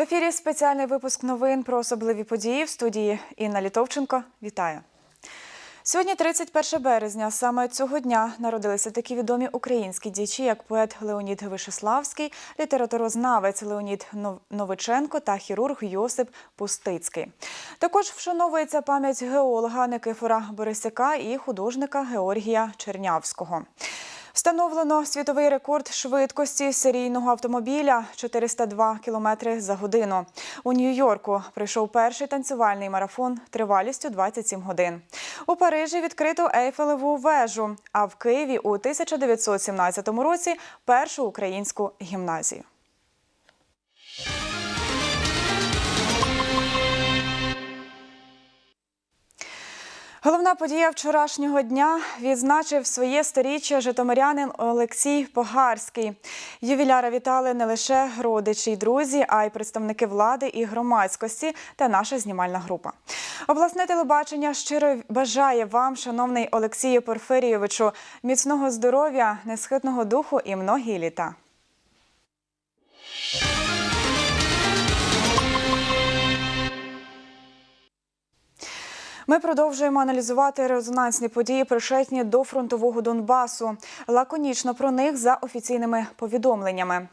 ефірі спеціальний випуск новин про особливі події в студії Інна Літовченко. Вітаю. Сьогодні 31 березня. Саме цього дня народилися такі відомі українські діячі, як поет Леонід Вишеславський, літературознавець Леонід Нов- Новиченко та хірург Йосип Пустицький. Також вшановується пам'ять геолога Никифора Борисяка і художника Георгія Чернявського. Встановлено світовий рекорд швидкості серійного автомобіля 402 км за годину. У Нью-Йорку прийшов перший танцювальний марафон тривалістю 27 годин. У Парижі відкрито Ейфелеву вежу, а в Києві у 1917 році першу українську гімназію. Головна подія вчорашнього дня відзначив своє сторіччя житомирянин Олексій Погарський. Ювіляра вітали не лише родичі й друзі, а й представники влади і громадськості та наша знімальна група. Обласне телебачення щиро бажає вам, шановний Олексію Порфирійовичу, міцного здоров'я, несхитного духу і многі літа. Ми продовжуємо аналізувати резонансні події, пришетні до фронтового Донбасу. Лаконічно про них за офіційними повідомленнями.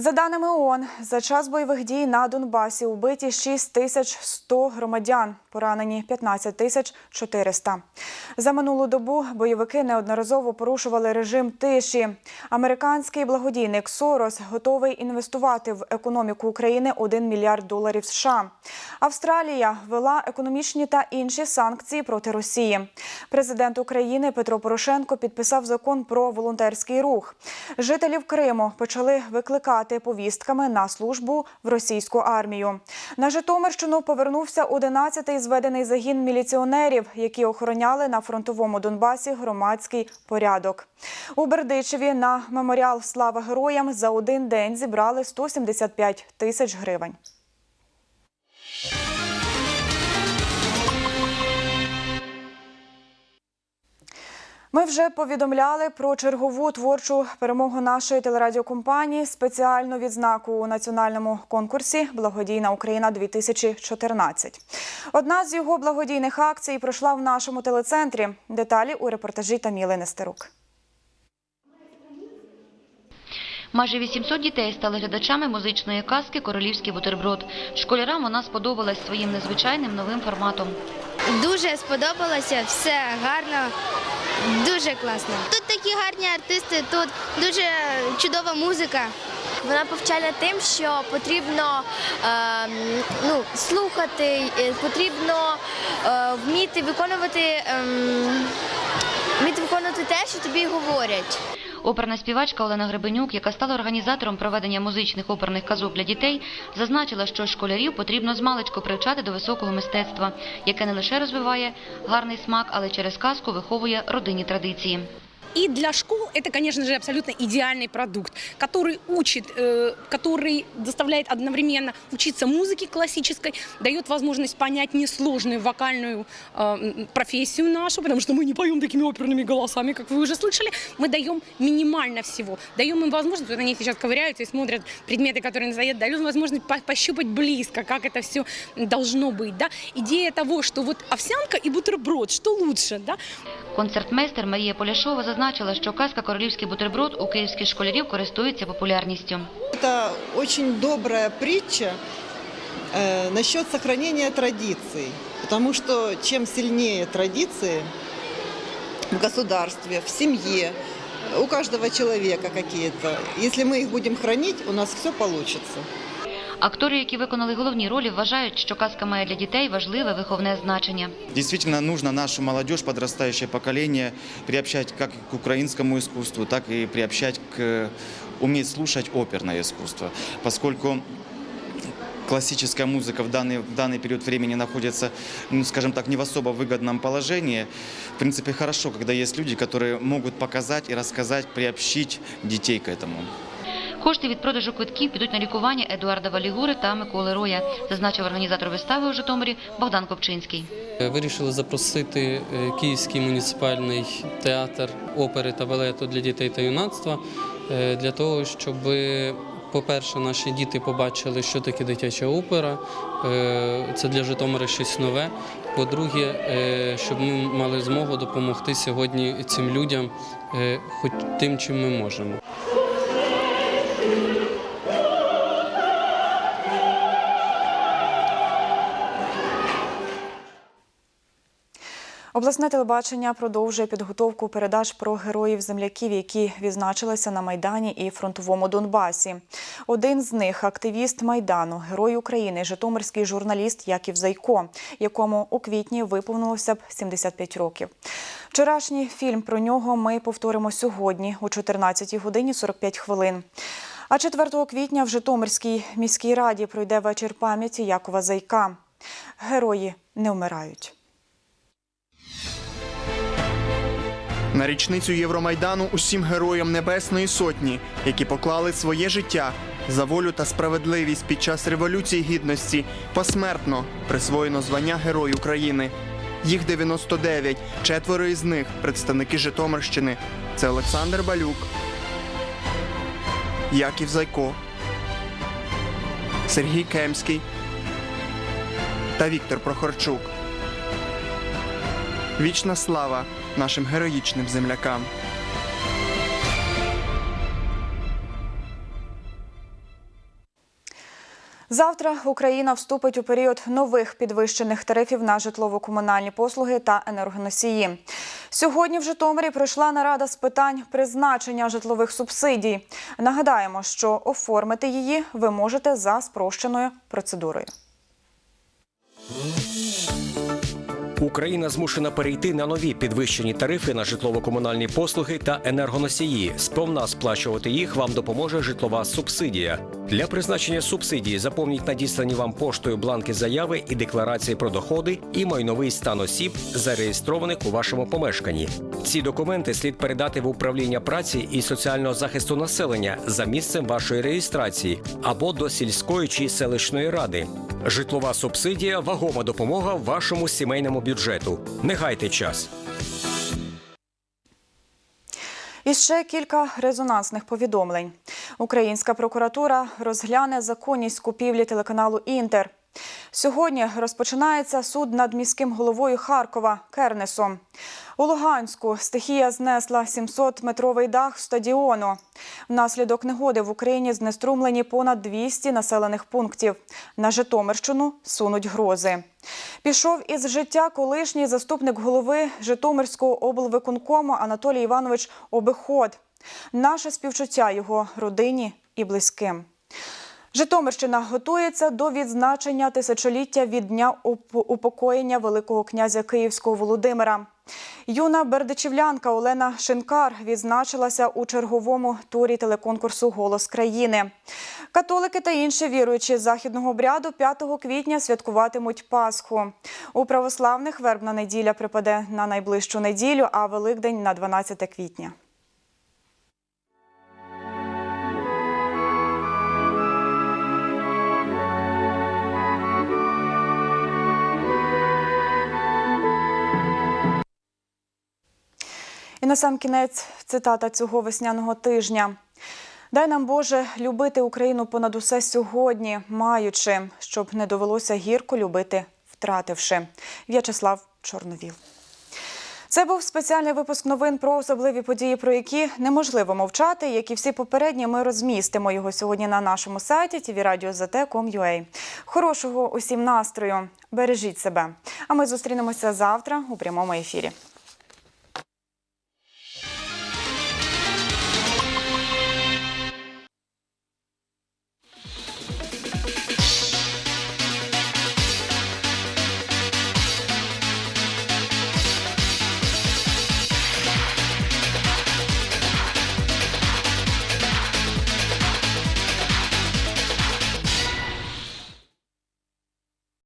За даними ООН, за час бойових дій на Донбасі убиті 6100 громадян, поранені 15 тисяч 400. За минулу добу бойовики неодноразово порушували режим тиші. Американський благодійник Сорос готовий інвестувати в економіку України 1 мільярд доларів США. Австралія ввела економічні та інші санкції проти Росії. Президент України Петро Порошенко підписав закон про волонтерський рух. Жителів Криму почали викликати повістками на службу в російську армію. На Житомирщину повернувся 11-й зведений загін міліціонерів, які охороняли на фронтовому Донбасі громадський порядок. У Бердичеві на меморіал Слава героям за один день зібрали 175 тисяч гривень. Ми вже повідомляли про чергову творчу перемогу нашої телерадіокомпанії спеціальну відзнаку у національному конкурсі Благодійна Україна 2014 Одна з його благодійних акцій пройшла в нашому телецентрі. Деталі у репортажі Таміли Нестерук. Майже 800 дітей стали глядачами музичної казки Королівський бутерброд. Школярам вона сподобалась своїм незвичайним новим форматом. Дуже сподобалося, все гарно, дуже класно. Тут такі гарні артисти, тут дуже чудова музика. Вона повчальна тим, що потрібно е, ну, слухати, е, потрібно е, вміти виконувати, е, вміти виконувати те, що тобі говорять. Оперна співачка Олена Гребенюк, яка стала організатором проведення музичних оперних казок для дітей, зазначила, що школярів потрібно змалечку привчати до високого мистецтва, яке не лише розвиває гарний смак, але через казку виховує родинні традиції. И для школ это, конечно же, абсолютно идеальный продукт, который учит, э, который заставляет одновременно учиться музыке классической, дает возможность понять несложную вокальную э, профессию нашу, потому что мы не поем такими оперными голосами, как вы уже слышали. Мы даем минимально всего. Даем им возможность, вот они сейчас ковыряются и смотрят предметы, которые стоят, даем возможность по- пощупать близко, как это все должно быть. Да? Идея того, что вот овсянка и бутерброд, что лучше, да? Концертмейстер Марія Поляшова зазначила, що казка Королівський бутерброд у київських школярів користується популярністю. Это очень добрая притча э, насчет сохранения традиций. Потому что чем сильнее традиции в государстве, в семье, у каждого человека какие-то, если мы их будем хранить, у нас все получится. Актори, які виконали головні ролі, вважають, що казка має для дітей важливе виховне значення. Действительно нужно нашу молодежь, подрастающее поколение приобщать как к украинскому искусству, так и приобщать к э, уметь слушать оперное искусство, поскольку классическая музыка в данный, в данный период времени находится, ну, скажем так, не в особо выгодном положении. В принципе, хорошо, когда есть люди, которые могут показать и рассказать, приобщить детей к этому. Кошти від продажу квитків підуть на лікування Едуарда Валігури та Миколи Роя, зазначив організатор вистави у Житомирі Богдан Копчинський. Вирішили запросити е, Київський муніципальний театр опери та балету для дітей та юнацтва е, для того, щоб по-перше, наші діти побачили, що таке дитяча опера. Е, Це для Житомира щось нове. По-друге, е, щоб ми мали змогу допомогти сьогодні цим людям, е, хоч тим, чим ми можемо. Обласне телебачення продовжує підготовку передач про героїв земляків, які відзначилися на Майдані і фронтовому Донбасі. Один з них активіст Майдану, герой України, житомирський журналіст Яків Зайко, якому у квітні виповнилося б 75 років. Вчорашній фільм про нього ми повторимо сьогодні о 14 годині 45 хвилин. А 4 квітня в Житомирській міській раді пройде вечір пам'яті Якова Зайка. Герої не вмирають. На річницю Євромайдану усім героям Небесної Сотні, які поклали своє життя за волю та справедливість під час Революції Гідності, посмертно присвоєно звання Герой України. Їх 99, четверо із них представники Житомирщини. Це Олександр Балюк, Яків Зайко, Сергій Кемський та Віктор Прохорчук. Вічна слава нашим героїчним землякам. Завтра Україна вступить у період нових підвищених тарифів на житлово-комунальні послуги та енергоносії. Сьогодні в Житомирі пройшла нарада з питань призначення житлових субсидій. Нагадаємо, що оформити її ви можете за спрощеною процедурою. Україна змушена перейти на нові підвищені тарифи на житлово-комунальні послуги та енергоносії. Сповна сплачувати їх вам допоможе житлова субсидія. Для призначення субсидії заповніть надіслані вам поштою бланки заяви і декларації про доходи і майновий стан осіб, зареєстрованих у вашому помешканні. Ці документи слід передати в управління праці і соціального захисту населення за місцем вашої реєстрації або до сільської чи селищної ради. Житлова субсидія вагома допомога вашому сімейному бюджету. Не гайте час. І ще кілька резонансних повідомлень. Українська прокуратура розгляне законність купівлі телеканалу Інтер. Сьогодні розпочинається суд над міським головою Харкова Кернесом. У Луганську стихія знесла 700-метровий дах стадіону. Внаслідок негоди в Україні знеструмлені понад 200 населених пунктів. На Житомирщину сунуть грози. Пішов із життя колишній заступник голови Житомирського облвиконкому Анатолій Іванович Обиход. Наше співчуття його родині і близьким. Житомирщина готується до відзначення тисячоліття від дня упокоєння Великого князя Київського Володимира. Юна бердичівлянка Олена Шинкар відзначилася у черговому турі телеконкурсу Голос країни. Католики та інші віруючі західного обряду 5 квітня святкуватимуть Пасху. У православних вербна неділя припаде на найближчу неділю, а Великдень на 12 квітня. І на сам кінець цитата цього весняного тижня. Дай нам Боже любити Україну понад усе сьогодні, маючи, щоб не довелося гірко любити, втративши. В'ячеслав Чорновіл. Це був спеціальний випуск новин про особливі події, про які неможливо мовчати. Як і всі попередні, ми розмістимо його сьогодні на нашому сайті tvradio.zt.com.ua. Хорошого усім настрою. Бережіть себе. А ми зустрінемося завтра у прямому ефірі.